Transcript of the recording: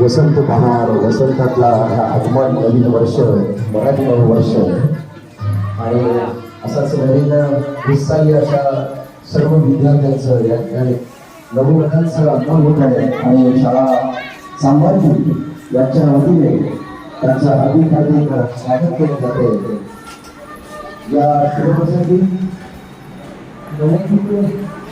वसंत भावार वसंतातला हा आगमन नवीन वर्ष मराठी नवं वर्ष. आणि असाच नवीन हिस्साही अशा सर्व विद्यार्थ्यांचं या ठिकाणी नवोगतांचं आगमन होत आहे. आणि शाळा सांभाळली यांच्या वतीने त्यांचं अधिक अधिक स्वागत केलं जाते या शुभप्रसंगी